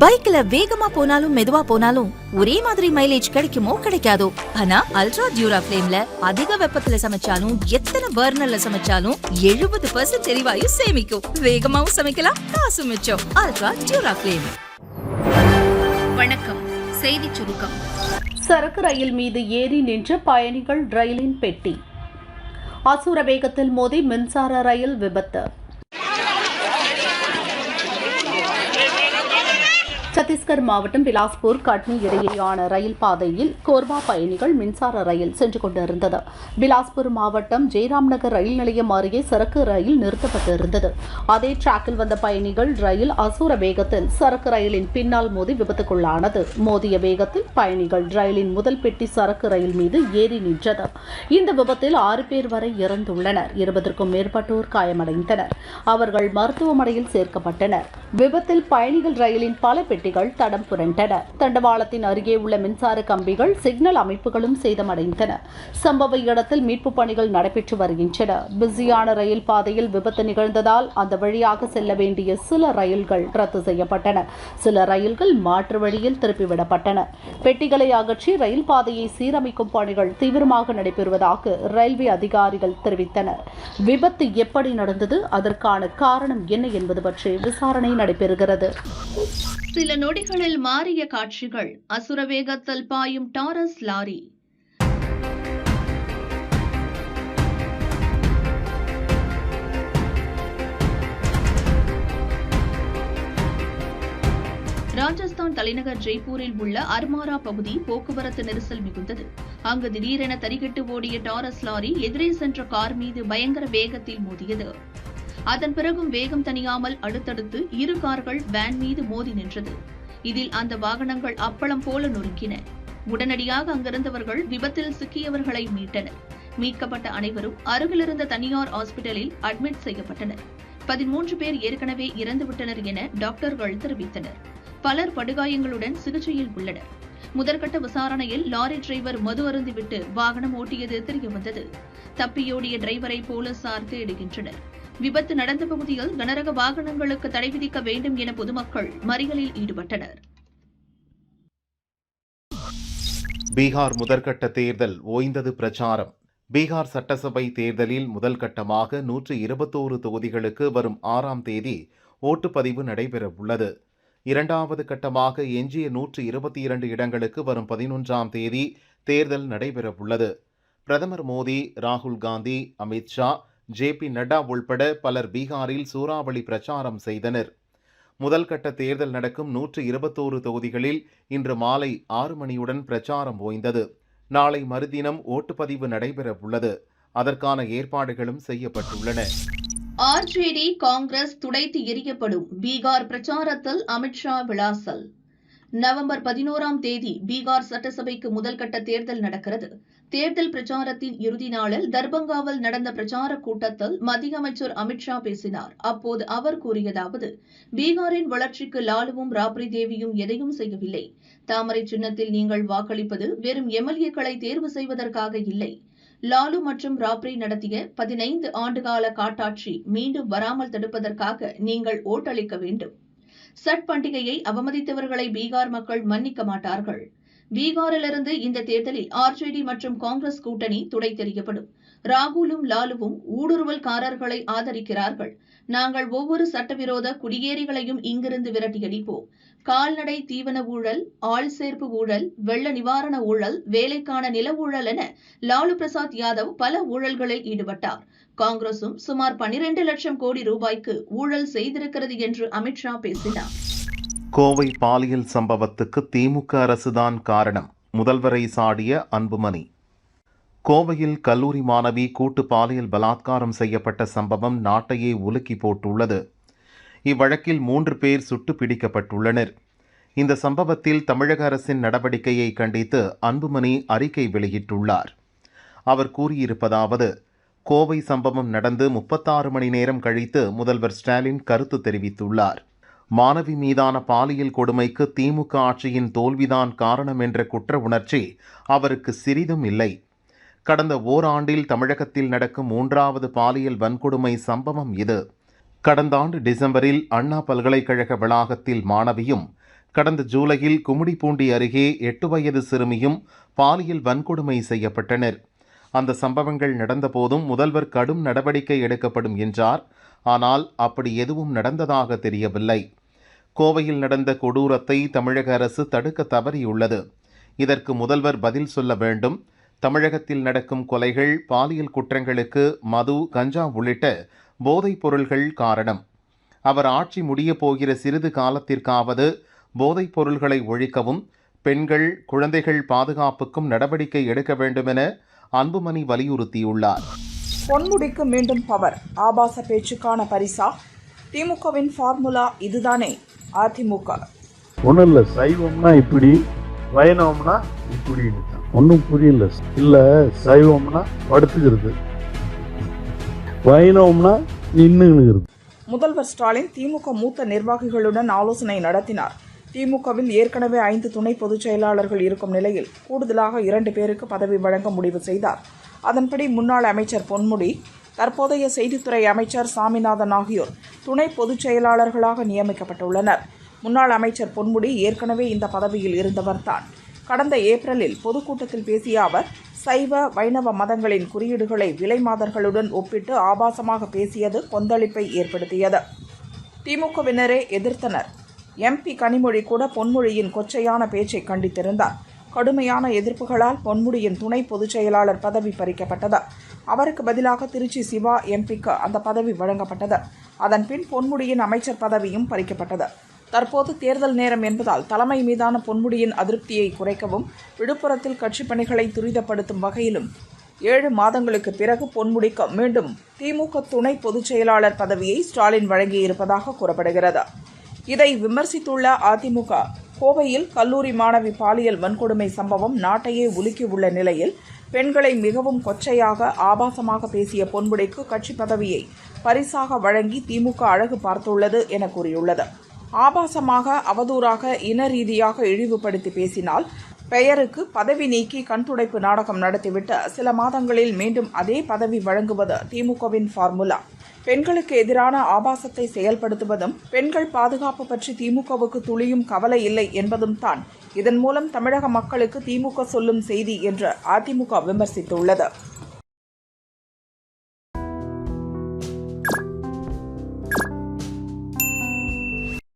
பைக்ல வேகமா போனாலும் மெதுவா போனாலும் ஒரே மாதிரி மைலேஜ் கிடைக்குமோ கிடைக்காதோ? ஆனா அல்ட்ரா டியூரா ஃபிளேம்ல அதிக வெப்பத்துல சமைச்சாலும் எத்தனை பர்னர்ல சமைச்சாலும் எழுபது பர்சன்ட் எரிவாயு சேமிக்கும். வேகமாவும் சமைக்கலாம் காசு மிச்சம். அல்ட்ரா டியூரா ஃபிளேம் வணக்கம். செய்திச் சுருக்கம். சரக்கு ரயில் மீது ஏறி நின்ற பயணிகள் ரயிலின் பெட்டி. அசுர வேகத்தில் மோதி மின்சார ரயில் விபத்து. சத்தீஸ்கர் மாவட்டம் பிலாஸ்பூர் கட்னி இடையேயான ரயில் பாதையில் கோர்வா பயணிகள் மின்சார ரயில் சென்று கொண்டிருந்தது. பிலாஸ்பூர் மாவட்டம் ஜெயராம் நகர் ரயில் நிலையம் அருகே சரக்கு ரயில் நிறுத்தப்பட்டிருந்தது. அதே டிராக்கில் வந்த பயணிகள் ரயில் அசூர வேகத்தில் சரக்கு ரயிலின் பின்னால் மோதி விபத்துக்குள்ளானது. மோதிய வேகத்தில் பயணிகள் ரயிலின் முதல் பெட்டி சரக்கு ரயில் மீது ஏறி நின்றது இந்த விபத்தில் ஆறு பேர் வரை இறந்துள்ளனர். இருபதற்கும் மேற்பட்டோர் காயமடைந்தனர். அவர்கள் மருத்துவமனையில் சேர்க்கப்பட்டனர். விபத்தில் பயணிகள் ரயிலின் பல பெட்டிகள் தடம் புரண்டன. தண்டவாளத்தின் அருகே உள்ள மின்சார கம்பிகள் சிக்னல் அமைப்புகளும் சேதமடைந்தன. சம்பவ இடத்தில் மீட்புப் பணிகள் நடைபெற்று வருகின்றன. பிஸியான ரயில் பாதையில் விபத்து நிகழ்ந்ததால் அந்த வழியாக செல்ல வேண்டிய சில ரயில்கள் ரத்து செய்யப்பட்டன. சில ரயில்கள் மாற்று வழியில் திருப்பிவிடப்பட்டன. பெட்டிகளை அகற்றி ரயில் பாதையை சீரமைக்கும் பணிகள் தீவிரமாக நடைபெறுவதாக ரயில்வே அதிகாரிகள் தெரிவித்தனர். விபத்து எப்படி நடந்தது? அதற்கான காரணம் என்ன என்பது பற்றி விசாரணை நடைபெறுகிறது. சில நொடிகளில் மாறிய காட்சிகள் அசுர வேகத்தில் பாயும் டாரஸ் லாரி. ராஜஸ்தான் தலைநகர் ஜெய்ப்பூரில் உள்ள அர்மாரா பகுதி போக்குவரத்து நெரிசல் மிகுந்தது. அங்கு திடீரென தறிகட்டு ஓடிய டாரஸ் லாரி எதிரே சென்ற கார் மீது பயங்கர வேகத்தில் மோதியது. அதன் பிறகும் வேகம் தணியாமல் அடுத்தடுத்து இரு கார்கள் வேன் மீது மோதி நின்றது. இதில் அந்த வாகனங்கள் அப்பளம் போல நொறுக்கின. உடனடியாக அங்கிருந்தவர்கள் விபத்தில் சிக்கியவர்களை மீட்டனர். மீட்கப்பட்ட அனைவரும் அருகிலிருந்த தனியார் ஹாஸ்பிட்டலில் அட்மிட் செய்யப்பட்டனர். பதிமூன்று பேர் ஏற்கனவே இறந்துவிட்டனர் என டாக்டர்கள் தெரிவித்தனர். பலர் படுகாயங்களுடன் சிகிச்சையில் உள்ளனர். முதற்கட்ட விசாரணையில் லாரி டிரைவர் மது அருந்திவிட்டு வாகனம் ஓட்டியது தெரியவந்தது. தப்பியோடிய டிரைவரை போலீசார் தேடுகின்றனர். விபத்து நடந்த பகுதியில் கனரக வாகனங்களுக்கு தடை விதிக்க வேண்டும் என பொதுமக்கள் மறியலில் ஈடுபட்டனர். பீகார் முதற்கட்ட தேர்தல் ஓய்ந்தது பிரச்சாரம். பீகார் சட்டசபை தேர்தலில் முதல் கட்டமாக நூற்று இருபத்தோரு தொகுதிகளுக்கு வரும் ஆறாம் தேதி ஓட்டுப்பதிவு நடைபெற உள்ளது இரண்டாவது கட்டமாக எஞ்சிய நூற்று இருபத்தி இரண்டு இடங்களுக்கு வரும் பதினொன்றாம் தேதி தேர்தல் நடைபெற உள்ளது பிரதமர் மோடி ராகுல் காந்தி அமித்ஷா ஜே பி நட்டா உள்பட பலர் பீகாரில் சூறாவளி பிரச்சாரம் செய்தனர். முதல் கட்ட தேர்தல் நடக்கும் நூற்று இருபத்தோரு தொகுதிகளில் இன்று மாலை ஆறு மணியுடன் பிரச்சாரம் ஓய்ந்தது. நாளை மறுதினம் ஓட்டுப்பதிவு நடைபெற உள்ளது. அதற்கான ஏற்பாடுகளும் செய்யப்பட்டுள்ளன. ஆர்ஜேடி காங்கிரஸ் துடைத்து எரியப்படும் பீகார் பிரச்சாரத்தில் அமித்ஷா விளாசல். நவம்பர் பதினோராம் தேதி பீகார் சட்டசபைக்கு முதல்கட்ட தேர்தல் நடக்கிறது. தேர்தல் பிரச்சாரத்தின் இறுதி நாளில் தர்பங்காவில் நடந்த பிரச்சார கூட்டத்தில் மத்திய அமைச்சர் அமித்ஷா பேசினார். அப்போது அவர் கூறியதாவது பீகாரின் வளர்ச்சிக்கு லாலுவும் ராப்ரி தேவியும் எதையும் செய்யவில்லை. தாமரை சின்னத்தில் நீங்கள் வாக்களிப்பது வெறும் எம்எல்ஏக்களை தேர்வு செய்வதற்காக இல்லை. லாலு மற்றும் ராப்ரி நடத்திய பதினைந்து ஆண்டுகால காட்டாட்சி மீண்டும் வராமல் தடுப்பதற்காக நீங்கள் ஓட்டளிக்க வேண்டும். சட் பண்டிகையை அவமதித்தவர்களை பீகார் மக்கள் மன்னிக்க மாட்டார்கள். பீகாரிலிருந்து இந்த தேர்தலில் ஆர்ஜேடி மற்றும் காங்கிரஸ் கூட்டணி துடை தெரியப்படும் ராகுலும் லாலுவும் ஊடுருவல்காரர்களை ஆதரிக்கிறார்கள். நாங்கள் ஒவ்வொரு சட்டவிரோத குடியேறிகளையும் இங்கிருந்து விரட்டியடிப்போம். கால்நடை தீவன ஊழல் ஆள் சேர்ப்பு ஊழல் வெள்ள நிவாரண ஊழல் வேலைக்கான நில ஊழல் என லாலு பிரசாத் யாதவ் பல ஊழல்களில் ஈடுபட்டார். காங்கிரசும் சுமார் பனிரெண்டு லட்சம் கோடி ரூபாய்க்கு ஊழல் செய்திருக்கிறது என்று அமித்ஷா பேசினார். கோவை பாலியல் சம்பவத்துக்கு திமுக அரசுதான் காரணம். முதல்வரை சாடிய அன்புமணி. கோவையில் கல்லூரி மாணவி கூட்டு பாலியல் பலாத்காரம் செய்யப்பட்ட சம்பவம் நாட்டையே உலுக்கி போட்டுள்ளது. இவ்வழக்கில் மூன்று பேர் சுட்டு பிடிக்கப்பட்டுள்ளனர். இந்த சம்பவத்தில் தமிழக அரசின் நடவடிக்கையை கண்டித்து அன்புமணி அறிக்கை வெளியிட்டுள்ளார். அவர் கூறியிருப்பதாவது கோவை சம்பவம் நடந்து முப்பத்தாறு மணி நேரம் கழித்து முதல்வர் ஸ்டாலின் கருத்து தெரிவித்துள்ளார். மாணவி மீதான பாலியல் கொடுமைக்கு திமுக ஆட்சியின் தோல்விதான் காரணம் என்ற குற்ற உணர்ச்சி அவருக்கு சிறிதும் இல்லை. கடந்த ஓராண்டில் தமிழகத்தில் நடக்கும் மூன்றாவது பாலியல் வன்கொடுமை சம்பவம் இது. கடந்த ஆண்டு டிசம்பரில் அண்ணா பல்கலைக்கழக வளாகத்தில் மாணவியும் கடந்த ஜூலையில் கும்மிடிப்பூண்டி அருகே எட்டு வயது சிறுமியும் பாலியல் வன்கொடுமை செய்யப்பட்டனர். அந்த சம்பவங்கள் நடந்தபோதும் முதல்வர் கடும் நடவடிக்கை எடுக்கப்படும் என்றார். ஆனால் அப்படி எதுவும் நடந்ததாக தெரியவில்லை. கோவையில் நடந்த கொடூரத்தை தமிழக அரசு தடுக்க தவறியுள்ளது. இதற்கு முதல்வர் பதில் சொல்ல வேண்டும். தமிழகத்தில் நடக்கும் கொலைகள் பாலியல் குற்றங்களுக்கு மது கஞ்சா உள்ளிட்ட போதைப் பொருள்கள் காரணம். அவர் ஆட்சி முடியப் போகிற சிறிது காலத்திற்காவது போதைப் பொருள்களை ஒழிக்கவும் பெண்கள் குழந்தைகள் பாதுகாப்புக்கும் நடவடிக்கை எடுக்க வேண்டுமென அன்புமணி வலியுறுத்தியுள்ளார். பொன்முடிக்கு மீண்டும் பவர். ஆபாச பேச்சுக்கான பரிசா? திமுகவின் ஃபார்முலா இதுதானே? அதிமுக. ஒன்றும் இல்லை சைவம்னா இப்படி வைணவம்னா இப்படின்னு ஒன்றும் புரியல. இல்லை சைவம்னா படுத்துக்கிறது. வைணவம்னா நின்றுங்கிறது முதல்வர் ஸ்டாலின் திமுக மூத்த நிர்வாகிகளுடன் ஆலோசனை நடத்தினார். திமுகவில் ஏற்கனவே ஐந்து துணை பொதுச் செயலாளர்கள் இருக்கும் நிலையில் கூடுதலாக இரண்டு பேருக்கு பதவி வழங்க முடிவு செய்தார். அதன்படி முன்னாள் அமைச்சர் பொன்முடி தற்போதைய செய்தித்துறை அமைச்சர் சாமிநாதன் ஆகியோர் துணை பொதுச் செயலாளர்களாக நியமிக்கப்பட்டுள்ளனர். முன்னாள் அமைச்சர் பொன்முடி ஏற்கனவே இந்த பதவியில் இருந்தவர்தான் கடந்த ஏப்ரலில் பொதுக்கூட்டத்தில் பேசிய அவர் சைவ வைணவ மதங்களின் குறியீடுகளை விலை மாதர்களுடன் ஒப்பிட்டு ஆபாசமாக பேசியது கொந்தளிப்பை ஏற்படுத்தியது. திமுகவினரே எதிர்த்தனர். எம்பி கனிமொழி கூட பொன்மொழியின் கொச்சையான பேச்சை கண்டித்திருந்தார். கடுமையான எதிர்ப்புகளால் பொன்முடியின் துணை பொதுச் செயலாளர் பதவி பறிக்கப்பட்டது. அவருக்கு பதிலாக திருச்சி சிவா எம்பிக்கு அந்த பதவி வழங்கப்பட்டது. அதன்பின் பொன்முடியின் அமைச்சர் பதவியும் பறிக்கப்பட்டது. தற்போது தேர்தல் நேரம் என்பதால் தலைமை மீதான பொன்முடியின் அதிருப்தியை குறைக்கவும் விழுப்புரத்தில் கட்சிப் பணிகளை துரிதப்படுத்தும் வகையிலும் ஏழு மாதங்களுக்கு பிறகு பொன்முடிக்கு மீண்டும் திமுக துணை பொதுச் செயலாளர் பதவியை ஸ்டாலின் வழங்கியிருப்பதாக கூறப்படுகிறது. இதை விமர்சித்துள்ள அதிமுக கோவையில் கல்லூரி மாணவி பாலியல் வன்கொடுமை சம்பவம் நாட்டையே உலுக்கியுள்ள நிலையில் பெண்களை மிகவும் கொச்சையாக ஆபாசமாக பேசிய பொன்முடிக்கு கட்சி பதவியை பரிசாக வழங்கி திமுக அழகு பார்த்துள்ளது என கூறியுள்ளது. ஆபாசமாக அவதூறாக இன ரீதியாக இழிவுபடுத்தி பேசினால் பெயருக்கு பதவி நீக்கி கண்துடைப்பு நாடகம் நடத்திவிட்டு சில மாதங்களில் மீண்டும் அதே பதவி வழங்குவது திமுகவின் ஃபார்முலா. பெண்களுக்கு எதிரான ஆபாசத்தை செயல்படுத்துவதும் பெண்கள் பாதுகாப்பு பற்றி திமுகவுக்கு துளியும் கவலை இல்லை என்பதும் தான். இதன் மூலம் தமிழக மக்களுக்கு திமுக சொல்லும் செய்தி என்று அதிமுக விமர்சித்துள்ளது.